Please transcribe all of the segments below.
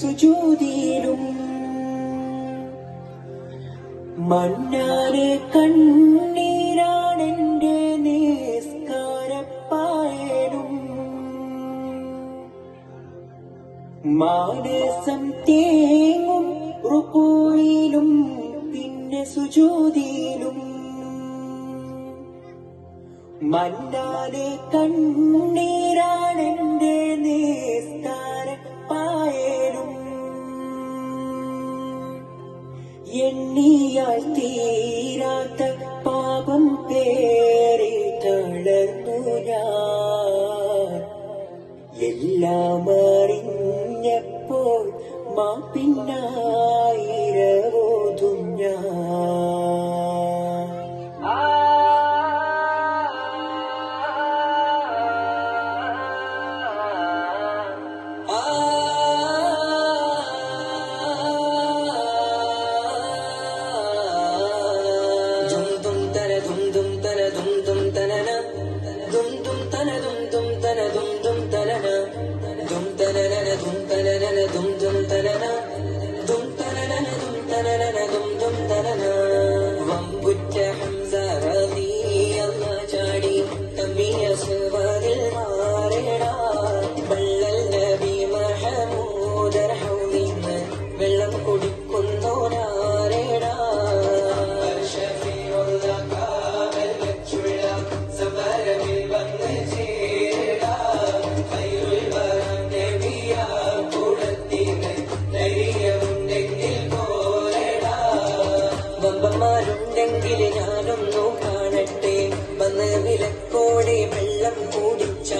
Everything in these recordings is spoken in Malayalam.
സുജൂതിയിലും മണ്ണാരെ കണ്ണീരാണെന്റെ നിസ്കാരപ്പായലും. മാനസം തേങ്ങും റുക്കോയിലും പിന്നെ സുജൂതിയിലും. മണ്ണാരെ കണ്ണീരാണെന്റെ നിസ്കാര എണ്ണിയാൽ തീരാത്ത പാപം പേറി തളർന്നു ഞാൻ. എല്ലാം അറിഞ്ഞപ്പോൾ മാപ്പിന്നായി വിലക്കോടെ വെള്ളം കൂടിച്ച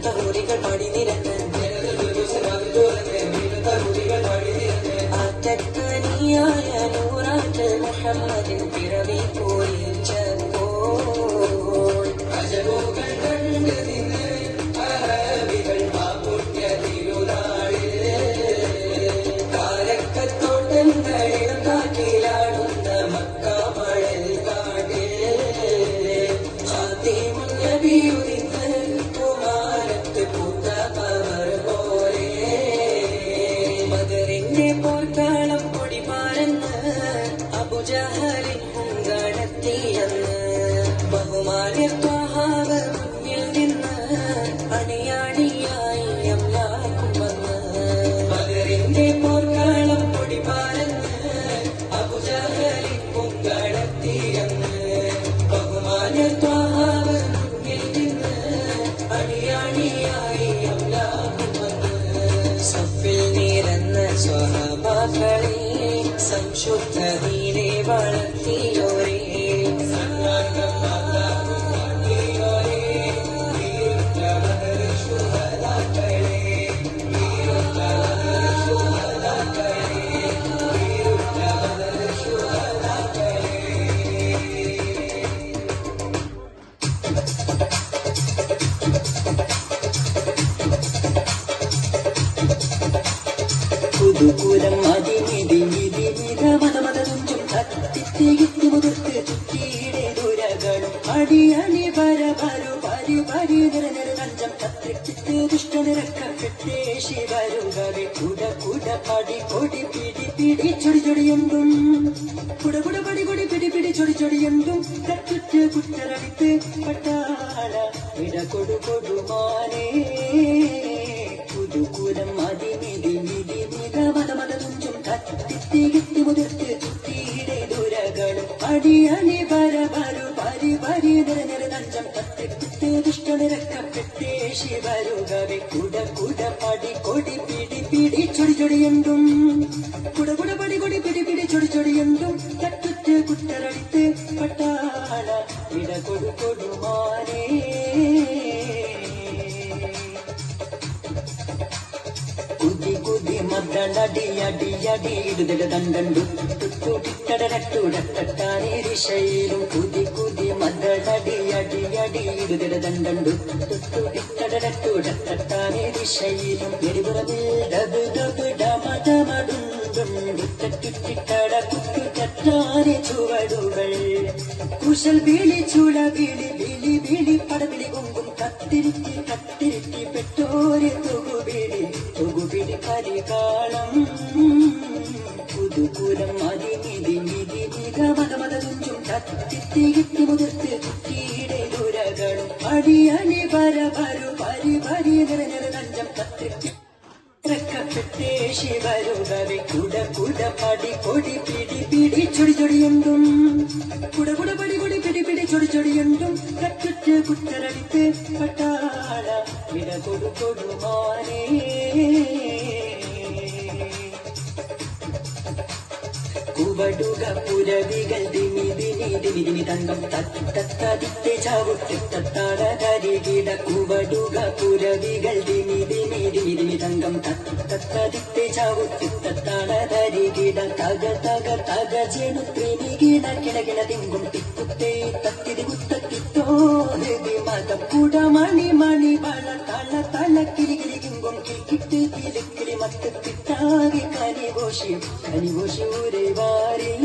கற்ப முறைகள் படிதிரன் संशुद्धी देवाणीरि തത്തിത്തികിത്തി മുതുക്ക് ചുറ്റിയിടെ ദുരകളും അടിയണി പരപരു പര പരു പരി പരി നിര നിര നഞ്ചം തത്തിച്ചിത്ത് ദുഷ്ടനിരക്ക കെട്ടേ ശിവരുകവെ കുട കുട പടി കൊടി പിടി പിടി ചൊടി ചൊടിയെന്തും കുട കുട പടി കൊടി പിടി പിടി ചൊടി ചൊടിയെന്തും തച്ചുറ്റ് കുറ്റരടിത്ത് പട്ടാള ഇട കൊടു കൊടുമാനേ പുതുകുലം അതിമിതി മിതി മിത മത മത തുഞ്ചും കത്തിത്തികിത്തി മുതിർത്ത് ചുറ്റിയിടെ ദുരകളും അടി അണി പര പരു പരി പരി നിര നിര നഞ്ചം തത്തിപ്പിത്ത് ദുഷ്ടനിരക്കപ്പെട്ടേ ശിവരുകവെ കുട കുട പടി കൊടി പിടി പിടി ചൊടി ചൊടിയെന്തും കുട കുട പടി കൊടി പിടി പിടി ചൊടി ചൊടിയെന്തും തട്ടുറ്റ് കുട്ടരടിത്ത് പട്ടാള ഇട കൊടു ിഷയിലും കുതി ഡബ് ഡബ് ഡമ ഡമടുണ്ടുണ്ട് തട്ടുറ്റിട്ടട കുറ്റു തട്ടാനെ ചുവടുകൾ. കുശൽ വിളി ചുള വിളി വിളി വിളി പടവിളി കൊങ്കും. കത്തിരിക്കി കത്തിരിക്കി പെട്ടോരെ തുകുപിടി തുകുപിടി കരികാളം പുതുകൂലം അതിനിധി നിധി നിധ മത മത തുഞ്ചും തത്തിത്തികിത്തി മുതിർത്ത് ചുറ്റിയിടെ ദുരകളും അടിയണി പരപരു പര പരു നിര നഞ്ചം തത്തിത്തി ഇറക്കപ്പെട്ടേ ശിവരുകവെ കുട കുട പടി കൊടി പിടി പിടി ചൊടി ചൊടിയുണ്ടും കുട കുട പടി കൊടി പിടി പിടി ചൊടി ചൊടിയുണ്ടും കറ്റുറ്റ് കുത്തരടിത്ത് പട്ടാള വിട കൊടു കുവടുക പുരവികൾ ദിമി ദിനി ദിമി ദിമി തങ്കം തത്തത്തതിത്തെ ചാവുട്ട് തത്താട കരികിട കുവടുക പുരവികൾ ദിമി ദിമി ദിമി ദിമി തങ്കം തത്തത്തതിത്തെ ചാവുട്ട് തത്താട കരികിട തക തക തക ജെണു ത്രിമികിട കിടകിട തിങ്കും തിക്കുത്തേ തത്തിരി കുത്തത്തിത്തോ ഹൃദി മതം കുട മണി വള തള തള കിരി കിരി കിട്ടാകെ കനിഘോഷി കനിഘോഷി ഊരെ വാരിൽ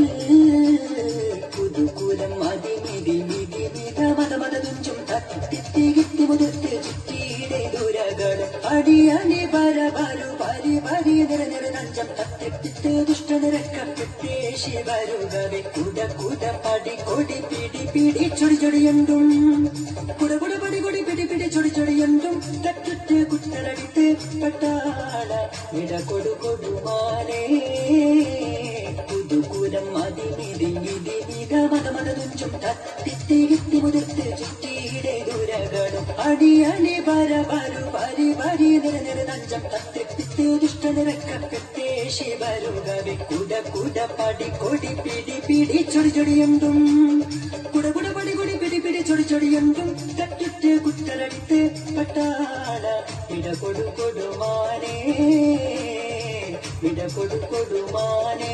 പുതുകൂലം അതിമിതി മിതി മിത മത മത തുഞ്ചും തത്തിത്തികിത്തി മുതിർത്ത് ചുറ്റിയിടെ ദുരകൾ. അടി അണി പര പരു പരി പരി നിര നിര നഞ്ചം തത്തിപ്പിത്ത് ദുഷ്ടനിരക്കപ്പെട്ടേ ശിവരുകവെ കുട കുട പടി കൊടി പിടി പിടി ചൊടി ചൊടിയെന്തും കുട കുട പടി കൊടി പിടി പിടി ചൊടി ചൊടിയെന്തും തട്ടിട്ട് കുട്ടലടിത്ത് പട്ടാള ഇട കൊടു കൊടുമാനേ പുതുകുലം അതിമിതി നിധി നിധ മത മത തുഞ്ചും തത്തിത്തികിത്തി മുതിർത്ത് ചുറ്റിയിടെ ദുരകളും അടി അണി പര പരു പരി പരി നിര ശിവരുകവെ കുട കുട പടി കൊടി പിടി പിടി ചൊടി ചൊടിയെന്തും കുട കുട പടി കൊടി പിടി പിടി ചൊടി ചൊടിയെന്തും കട്ടിട്ട് കുത്തലടിത്ത് പട്ടാള ഇട കൊടു കൊടുമാനേ ഇട കൊടു കൊടുമാനേ